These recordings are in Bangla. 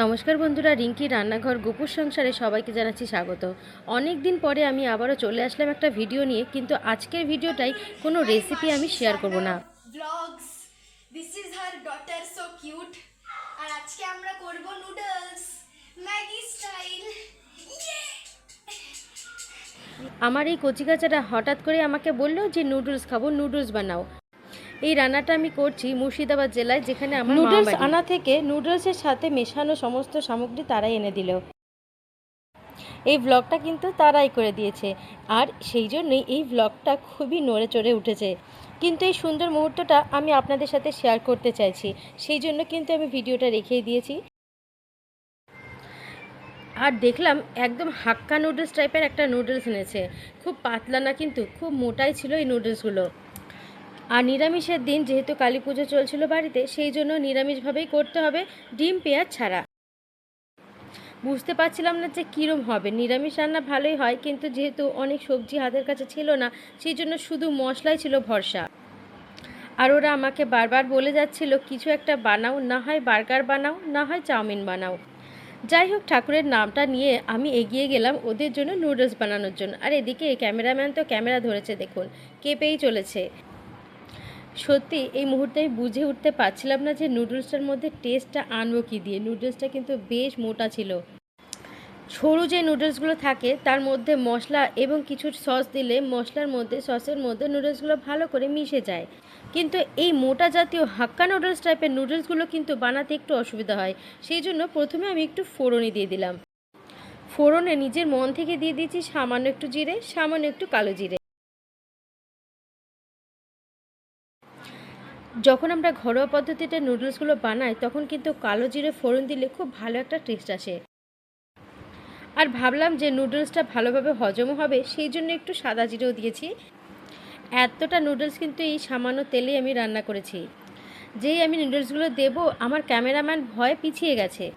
নমস্কার বন্ধুরা রিঙ্কি রান্নাঘর গোপুর সংসারে সবাইকে জানাচ্ছি স্বাগত। অনেক দিন পরে আমি আবারও চলে আসলাম একটা ভিডিও নিয়ে কিন্তু আজকের ভিডিওটাই কোনো রেসিপি আমি শেয়ার করব না। Blogs this is her daughter so cute আর আজকে আমরা করব নুডলস ম্যাগি স্টাইল আমার এই কচিকাচারা হঠাৎ করে আমাকে বলল যে নুডলস খাব নুডলস বানাও। এই রান্নাটা আমি করছি মুর্শিদাবাদ জেলায় যেখানে আমার নুডলস আনা থেকে নুডলসের সাথে মেশানো সমস্ত সামগ্রী তারাই এনে দিল। এই ব্লগটা কিন্তু তারাই করে দিয়েছে। আর সেই জন্যই এই ব্লগটা খুবই নড়ে চড়ে উঠেছে। কিন্তু এই সুন্দর মুহূর্তটা আমি আপনাদের সাথে শেয়ার করতে চাইছি। সেই জন্য কিন্তু আমি ভিডিওটা রেখেই দিয়েছি। আর দেখলাম একদম হাক্কা নুডলস টাইপের একটা নুডলস এনেছে। খুব পাতলা না কিন্তু খুব মোটাই ছিল এই নুডলসগুলো। আর নিরামিষের দিন যেহেতু কালী পুজো চলছিল বাড়িতে, সেই জন্য নিরামিষভাবেই করতে হবে ডিম, পেঁয়াজ ছাড়া। বুঝতে পারছিলাম না যে কীরম হবে। নিরামিষ রান্না ভালোই হয়, কিন্তু যেহেতু অনেক সবজি হাতের কাছে ছিল না, সেই জন্য শুধু মশলাই ছিল ভরসা। আর ওরা আমাকে বারবার বলে যাচ্ছিল, কিছু একটা বানাও, না হয় বার্গার বানাও, না হয় চাউমিন বানাও। যাই হোক, ঠাকুরের নামটা নিয়ে আমি এগিয়ে গেলাম ওদের জন্য নুডলস বানানোর জন্য। আর এদিকে ক্যামেরাম্যান তো ক্যামেরা ধরেছে, দেখুন, কেঁপেই চলেছে। সত্যি, এই মুহূর্তে আমি বুঝে উঠতে পারছিলাম না যে নুডলসটার মধ্যে টেস্টটা আনব কী দিয়ে। নুডলসটা কিন্তু বেশ মোটা ছিল। সরু যে নুডলসগুলো থাকে, তার মধ্যে মশলা এবং কিছু সস দিলে মশলার মধ্যে সসের মধ্যে নুডলসগুলো ভালো করে মিশে যায়। কিন্তু এই মোটা জাতীয় হাক্কা নুডলস টাইপের নুডলসগুলো কিন্তু বানাতে একটু অসুবিধা হয়। সেই জন্য প্রথমে আমি একটু ফোড়নি দিয়ে দিলাম। ফোড়নে নিজের মন থেকে দিয়ে দিয়েছি সামান্য একটু জিরে, সামান্য একটু কালো জিরে। যখন আমরা ঘরোয়া পদ্ধতিতে নুডলসগুলো বানাই, তখন কিন্তু কালো জিরে ফোড়ন দিলে খুব ভালো একটা টেস্ট আসে। আর ভাবলাম যে নুডলসটা ভালোভাবে হজমও হবে, সেই জন্য একটু সাদা জিরেও দিয়েছি। এতটা নুডলস কিন্তু এই সামান্য তেলেই আমি রান্না করেছি। যেই আমি নুডলসগুলো দেব, আমার ক্যামেরাম্যান ভয় পিছিয়ে গেছে।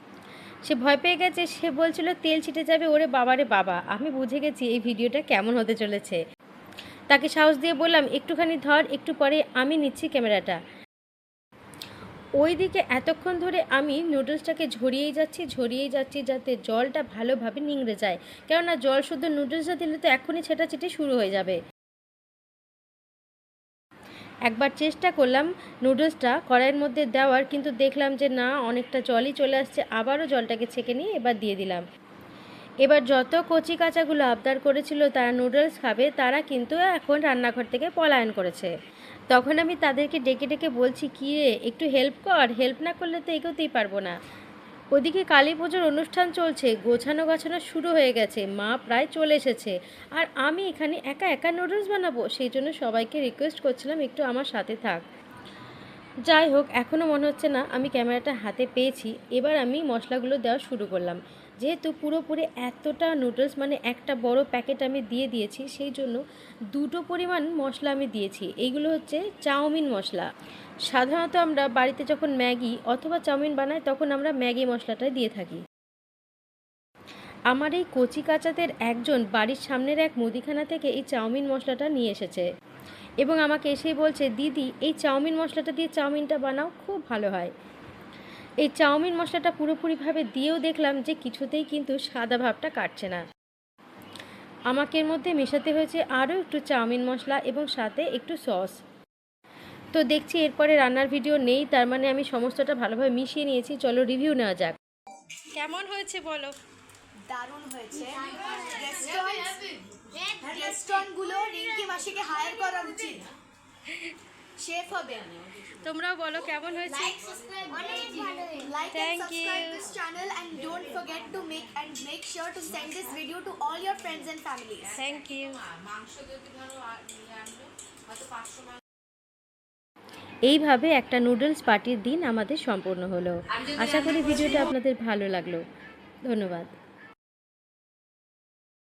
সে ভয় পেয়ে গেছে, সে বলছিল, তেল ছিটে যাবে, ওরে বাবারে বাবা। আমি বুঝে গেছি এই ভিডিওটা কেমন হতে চলেছে। তাকে সাহস দিয়ে বললাম, একটুখানি ধর, একটু পরে আমি নিচ্ছি ক্যামেরাটা। ওইদিকে এতক্ষণ ধরে আমি নুডলসটাকে ঝরিয়েই যাচ্ছি ঝরিয়েই যাচ্ছি যাতে জলটা ভালোভাবে নিংড়ে যায়। কেননা জল শুদ্ধ নুডলসটা দিলে তো এখনই ছেটাছেটি শুরু হয়ে যাবে। একবার চেষ্টা করলাম নুডলসটা কড়াইয়ের মধ্যে দেওয়ার, কিন্তু দেখলাম যে না, অনেকটা জলই চলে আসছে। আবারও জলটাকে ছেঁকে নিয়ে এবার দিয়ে দিলাম। এবার যত কচি কাচাগুলো আবদার করেছিল তারা নুডলস খাবে, তারা কিন্তু এখন রান্নাঘর থেকে পলায়ন করেছে। তখন আমি তাদেরকে ডেকে ডেকে বলছি, কী রে, একটু হেল্প কর হেল্প না করলে তো এগোতেই পারব না। ওদিকে কালী পুজোর অনুষ্ঠান চলছে, গোছানো গাছানো শুরু হয়ে গেছে, মা প্রায় চলে এসেছে। আর আমি এখানে একা একা নুডলস বানাবো? সেই জন্য সবাইকে রিকোয়েস্ট করছিলাম, একটু আমার সাথে থাক। যাই হোক এখনও মনে হচ্ছে না, আমি ক্যামেরাটা হাতে পেয়েছি। এবার আমি মশলাগুলো দেওয়া শুরু করলাম। যেহেতু পুরোপুরি এতটা নুডলস মানে একটা বড় প্যাকেট আমি দিয়ে দিয়েছি, সেই জন্য দুটো পরিমাণ মশলা আমি দিয়েছি। এইগুলো হচ্ছে চাউমিন মশলা। সাধারণত আমরা বাড়িতে যখন ম্যাগি অথবা চাউমিন বানাই, তখন আমরা ম্যাগি মশলাটাই দিয়ে থাকি। আমার এই কচি কাচাদের একজন বাড়ির সামনের এক মুদিখানা থেকে এই চাউমিন মশলাটা নিয়ে এসেছে। এবং আমাকে এসেই বলছে, দিদি, এই চাউমিন মশলাটা দিয়ে চাউমিনটা বানাও, খুব ভালো হয়। এই চাউমিন মশলাটা পুরোপুরিভাবে দিয়েও দেখলাম যে কিছুতেই কিন্তু সাদা ভাবটা কাটছে না। আমাকে এর মধ্যে মেশাতে হয়েছে আরও একটু চাউমিন মশলা এবং সাথে একটু সস। তো দেখছি এরপরে রান্নার ভিডিও নেই, তার মানে আমি সমস্তটা ভালোভাবে মিশিয়ে নিয়েছি। চলো রিভিউ নেওয়া যাক। কেমন হয়েছে বলো? দারুণ হয়েছে। রেস্টুরেন্টগুলো রিঙ্কি মাসিকে হায়ার করা উচিত। শেফ হবে। তোমরাও বলো কেমন হয়েছে Like Thank and subscribe you. this channel and don't forget to make and make sure to send this video to all your friends and families. Thank you এইভাবে একটা নুডলস পার্টির দিন আমাদের সম্পূর্ণ হলো আশা করি ভিডিওটা আপনাদের ভালো লাগল ধন্যবাদ